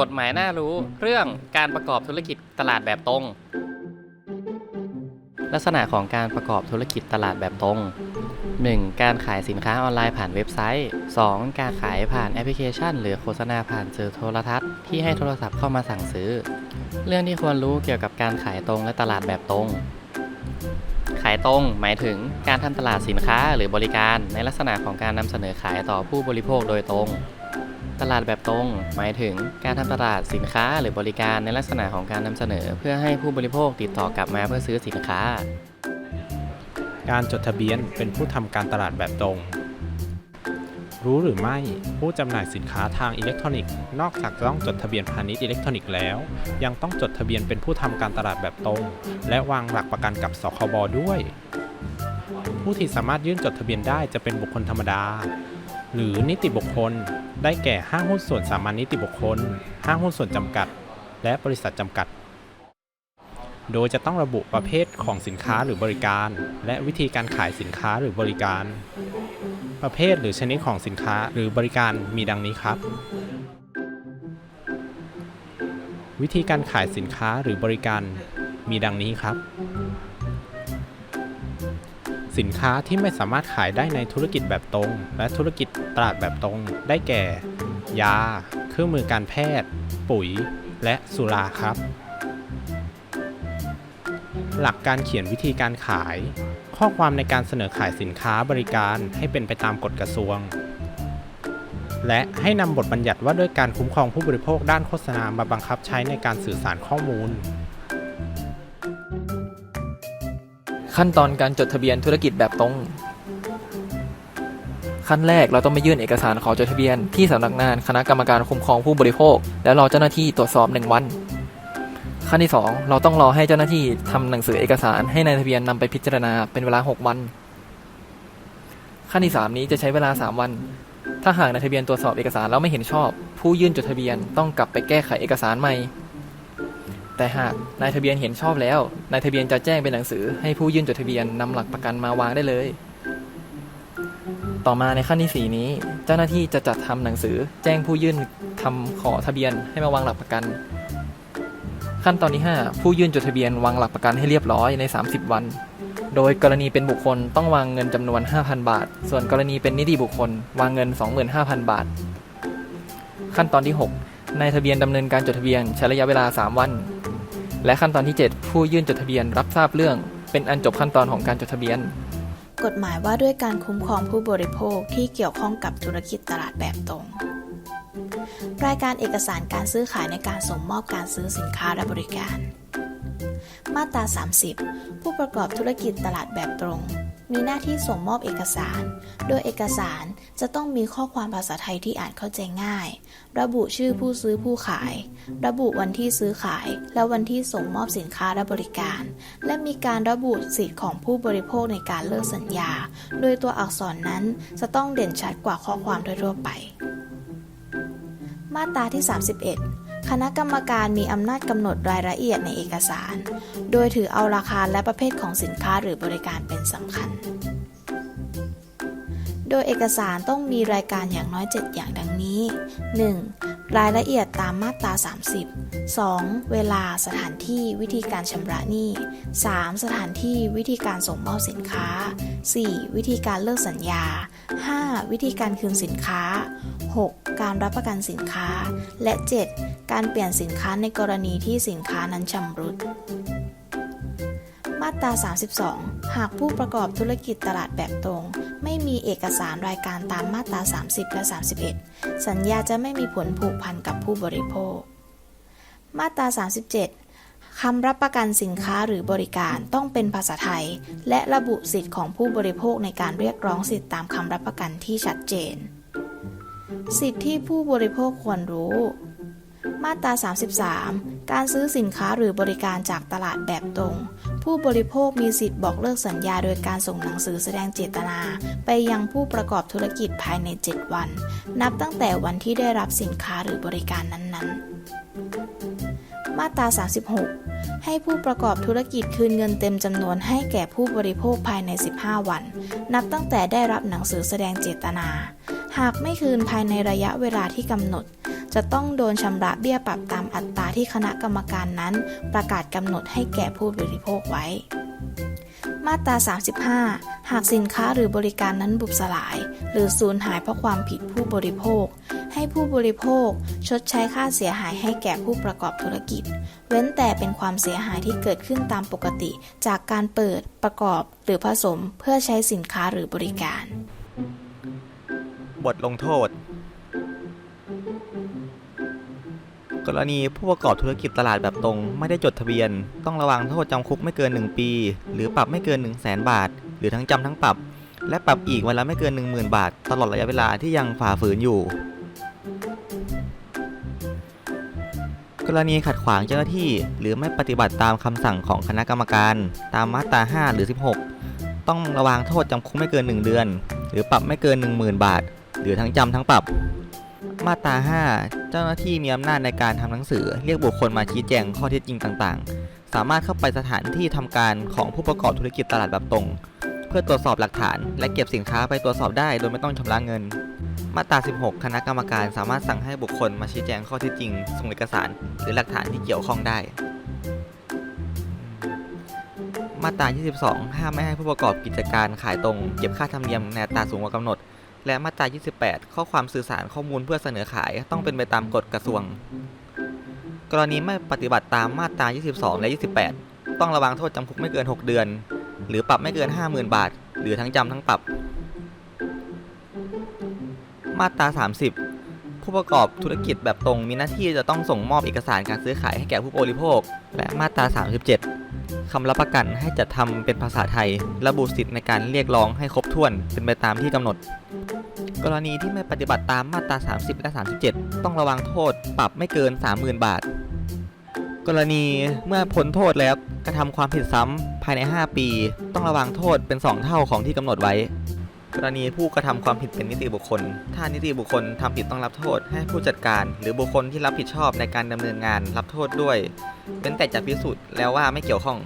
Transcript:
กฎหมายน่ารู้เรื่องการประกอบธุรกิจตลาดแบบตรง ลักษณะของการประกอบธุรกิจตลาดแบบตรง 1. การขายสินค้าออนไลน์ผ่านเว็บไซต์ 2. การขายผ่านแอปพลิเคชัน หรือโฆษณาผ่านสื่อโทรทัศน์ที่ให้โทรศัพท์เข้ามาสั่งซื้อ เรื่องที่ควรรู้เกี่ยวกับการขายตรงและตลาดแบบตรง ขายตรง หมายถึงการทำตลาดสินค้าหรือบริการในลักษณะของการนำเสนอขายต่อผู้บริโภคโดยตรง ตลาดแบบตรง หมายถึงการทำตลาดสินค้าหรือบริการในลักษณะของการนำเสนอ เพื่อให้ผู้บริโภคติดต่อกลับมาเพื่อซื้อสินค้า การจดทะเบียนเป็นผู้ทำการตลาดแบบตรง รู้หรือไม่ผู้จำหน่ายสินค้าทางอิเล็กทรอนิกส์ นอกจากต้องจดทะเบียนพาณิชย์อิเล็กทรอนิกส์แล้ว ยังต้องจดทะเบียนเป็นผู้ทำการตลาดแบบตรง และวางหลักประกันกับสคบด้วยผู้ที่สามารถยื่นจดทะเบียนได้จะเป็นบุคคลธรรมดา หรือนิติบุคคล ได้แก่ห้างหุ้นส่วนสามัญนิติบุคคล ห้างหุ้นส่วนจำกัด และบริษัทจำกัด โดยจะต้องระบุประเภทของสินค้าหรือบริการ และวิธีการขายสินค้าหรือบริการ ประเภทหรือชนิดของสินค้าหรือบริการมีดังนี้ครับ วิธีการขายสินค้าหรือบริการมีดังนี้ครับ สินค้าที่ไม่สามารถขายได้ในธุรกิจแบบตรง และธุรกิจตลาดแบบตรง ได้แก่ ยา เครื่องมือการแพทย์ ปุ๋ย และสุราครับ หลักการเขียนวิธีการขาย ข้อความในการเสนอขายสินค้าบริการให้เป็นไปตามกฎกระทรวง และให้นำบทบัญญัติว่าด้วยการคุ้มครองผู้บริโภคด้านโฆษณามาบังคับใช้ในการสื่อสารข้อมูล ขั้นตอนการจดทะเบียนธุรกิจแบบตรง ขั้นแรกเราต้องไปยื่นเอกสารขอจดทะเบียนที่สำนักงานคณะกรรมการคุ้มครองผู้บริโภค แล้วรอเจ้าหน้าที่ตรวจสอบหนึ่งวัน ขั้นที่ 2 เราต้องรอให้เจ้าหน้าที่ทำหนังสือเอกสารให้นายทะเบียนนำไปพิจารณาเป็นเวลา 6 วัน ขั้นที่ 3 นี้จะใช้เวลา 3 วัน ถ้าหากนายทะเบียนตรวจสอบเอกสารแล้วไม่เห็นชอบ ผู้ยื่นจดทะเบียนต้องกลับไปแก้ไขเอกสารใหม่ แต่หากนายทะเบียนเห็นชอบแล้ว นายทะเบียนจะแจ้งเป็นหนังสือให้ผู้ยื่นจดทะเบียนนำหลักประกันมาวางได้เลย ต่อมาในขั้นที่ 4 นี้ เจ้าหน้าที่จะจัดทำหนังสือ แจ้งผู้ยื่นทำขอทะเบียนให้มาวางหลักประกัน ขั้นตอนที่ 5 ผู้ยื่นจดทะเบียนวางหลักประกันให้เรียบร้อยใน 30 วัน โดยกรณีเป็นบุคคลต้องวางเงินจำนวน 5,000 บาท ส่วนกรณีเป็นนิติบุคคล วางเงิน 25,000 บาท ขั้นตอนที่ 6นายทะเบียนดำเนินการจดทะเบียนใช้ระยะเวลา 3 วัน และขั้นตอนที่ 7 ผู้ยื่นจดทะเบียนรับทราบเรื่อง เป็นอันจบขั้นตอนของการจดทะเบียน กฎหมายว่าด้วยการคุ้มครองผู้บริโภคที่เกี่ยวข้องกับธุรกิจตลาดแบบตรง รายการเอกสารการซื้อขายในการส่งมอบการซื้อสินค้าและบริการ มาตรา 30 ผู้ประกอบธุรกิจตลาดแบบตรง มีหน้าที่ส่งมอบเอกสาร โดยเอกสารจะต้องมีข้อความภาษาไทยที่อ่านเข้าใจง่าย ระบุชื่อผู้ซื้อผู้ขาย ระบุวันที่ซื้อขาย และวันที่ส่งมอบสินค้าและบริการ และมีการระบุสิทธิ์ของผู้บริโภคในการเลิกสัญญา โดยตัวอักษรนั้นจะต้องเด่นชัดกว่าข้อความทั่วไป มาตราที่ 31 คณะกรรมการมีอำนาจกำหนดรายละเอียดในเอกสาร โดยถือเอาราคาและประเภทของสินค้าหรือบริการเป็นสำคัญ โดยเอกสารต้องมีรายการอย่างน้อย 7 อย่างดังนี้ 1. รายละเอียดตามมาตรา 30 2. เวลาสถานที่วิธีการชำระหนี้ 3. สถานที่วิธีการส่งมอบสินค้า 4. วิธีการเลิกสัญญา 5. วิธีการคืนสินค้า 6. การรับประกันสินค้า และ 7. การเปลี่ยนสินค้าในกรณีที่สินค้านั้นชำรุด มาตรา 32 หากผู้ประกอบธุรกิจตลาดแบบตรง ไม่มีเอกสารรายการตามมาตรา 30 และ 31 สัญญาจะไม่มีผลผูกพันกับผู้บริโภค มาตรา 37 คำรับประกันสินค้าหรือบริการต้องเป็นภาษาไทย และระบุสิทธิ์ของผู้บริโภคในการเรียกร้องสิทธิตามคำรับประกันที่ชัดเจน สิทธิที่ผู้บริโภคควรรู้มาตรา 33 การซื้อสินค้าหรือบริการจากตลาดแบบตรง ผู้บริโภคมีสิทธิ์บอกเลิกสัญญาโดยการส่งหนังสือแสดงเจตนา ไปยังผู้ประกอบธุรกิจภายใน 7 วัน นับตั้งแต่วันที่ได้รับสินค้าหรือบริการนั้นๆ มาตรา 36 ให้ผู้ประกอบธุรกิจคืนเงินเต็มจำนวนให้แก่ผู้บริโภคภายใน 15 วัน นับตั้งแต่ได้รับหนังสือแสดงเจตนา หากไม่คืนภายในระยะเวลาที่กำหนด จะต้องโดนชำระเบี้ยปรับตามอัตราที่คณะกรรมการนั้น ประกาศกำหนดให้แก่ผู้บริโภคไว้ มาตรา 35 หากสินค้าหรือบริการนั้นบุบสลาย หรือสูญหายเพราะความผิดผู้บริโภค ให้ผู้บริโภค ชดใช้ค่าเสียหายให้แก่ผู้ประกอบธุรกิจ เว้นแต่เป็นความเสียหายที่เกิดขึ้นตามปกติ จากการเปิด ประกอบ หรือผสมเพื่อใช้สินค้าหรือบริการ บทลงโทษ กรณีผู้ประกอบธุรกิจตลาดแบบตรง ไม่ได้จดทะเบียน ต้องระวังโทษจำคุกไม่เกิน 1 ปี หรือปรับไม่เกิน 1 0 0 0 0แบาท หรือทั้งจำทั้งปรับ และปรับอีกวันละไม่เกิน 10,000 บาท ตลอดระยะเวลาที่ยังฝ่าฝืนอยู่ กรณีขัดขวางเจ้าหน้าที่ หรือไม่ปฏิบัติตามคำสั่งของคณะกรรมการ ตามมาตรา5หรือ 16 ต้องระวังโทษจำคุกไม่เกิน 1 เดือน หรือปรับไม่เกิน 10,000 บาท หรือทั้งจำทั้งปรับ มาตรา5 เจ้าหน้าที่มีอำนาจในการทำหนังสือ เรียกบุคคลมาชี้แจงข้อเท็จจริงต่างๆ สามารถเข้าไปสถานที่ทำการของผู้ประกอบธุรกิจตลาดแบบตรง เพื่อตรวจสอบหลักฐาน และเก็บสินค้าไปตรวจสอบได้โดยไม่ต้องชำระเงิน มาตรา 16 คณะกรรมการสามารถสั่งให้บุคคลมาชี้แจงข้อเท็จจริงส่งเอกสาร หรือหลักฐานที่เกี่ยวข้องได้ มาตรา 22 ห้ามไม่ให้ผู้ประกอบกิจการขายตรง เก็บค่าธรรมเนียมในอัตราสูงกว่ากำหนด และมาตรา 28 ข้อความสื่อสารข้อมูลเพื่อเสนอขายต้องเป็นไปตามกฎกระทรวง กรณีไม่ปฏิบัติตามมาตรา 22 และ 28 ต้องระวังโทษจำคุกไม่เกิน 6 เดือน หรือปรับไม่เกิน 50,000 บาท หรือทั้งจำทั้งปรับ มาตรา 30 ผู้ประกอบธุรกิจแบบตรงมีหน้าที่จะต้องส่งมอบเอกสารการซื้อขายให้แก่ผู้บริโภค และมาตรา 37 คำรับประกันให้จัดทำเป็นภาษาไทย ระบุสิทธิ์ในการเรียกร้องให้ครบถ้วนเป็นไปตามที่กำหนด กรณีที่ไม่ปฏิบัติตามมาตรา 30 และ 37 ต้องระวังโทษปรับไม่เกิน 30,000 บาท กรณีเมื่อพ้นโทษแล้วกระทำความผิดซ้ำภายใน 5 ปี ต้องระวังโทษเป็น 2 เท่าของที่กำหนดไว้ กรณีผู้กระทำความผิดเป็นนิติบุคคล ถ้านิติบุคคลทำผิดต้องรับโทษ ให้ผู้จัดการ หรือบุคคลที่รับผิดชอบในการดำเนินงานรับโทษด้วย เป็นแต่จะพิสูจน์แล้วว่าไม่เกี่ยวข้อง